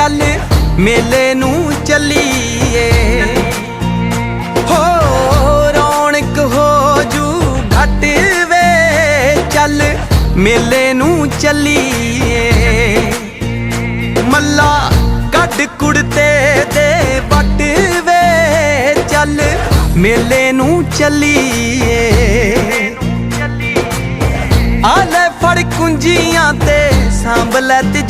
ਚੱਲ ਮੇਲੇ ਨੂੰ ਚੱਲੀਏ। ਹੋ ਰੌਣਕ ਹੋ ਜੂ ਘਟ ਵੇ। ਚੱਲ ਮੇਲੇ ਨੂੰ ਚੱਲੀਏ। ਮੱਲਾ ਕੱਢ ਕੁੜਤੇ ਦੇ ਵੱਟ ਵੇ। ਚੱਲ ਮੇਲੇ ਨੂੰ ਚੱਲੀਏ। ਆ ਲੈ ਫੜ ਕੁੰਜੀਆਂ ਤੇ ਸਾਂਭ ਲੈ ਤਿਜੋਰੀਆਂ